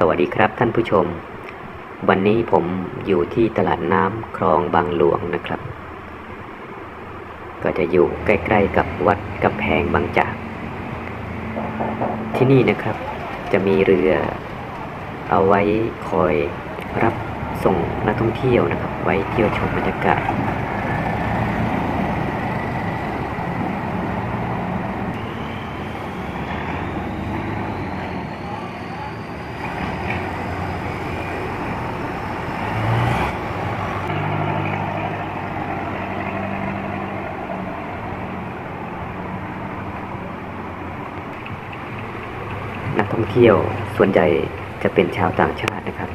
สวัสดีครับท่านผู้ชม วันนี้ผมอยู่ที่ตลาดน้ำคลองบางหลวงนะครับ ก็จะอยู่ใกล้ๆกับวัดกำแพงบางจาก ที่นี่นะครับจะมีเรือเอาไว้คอยรับส่งนักท่องเที่ยวนะครับ ไว้เที่ยวชมบรรยากาศ นักท่องเที่ยวส่วนใหญ่จะเป็นชาวต่างชาตินะครับ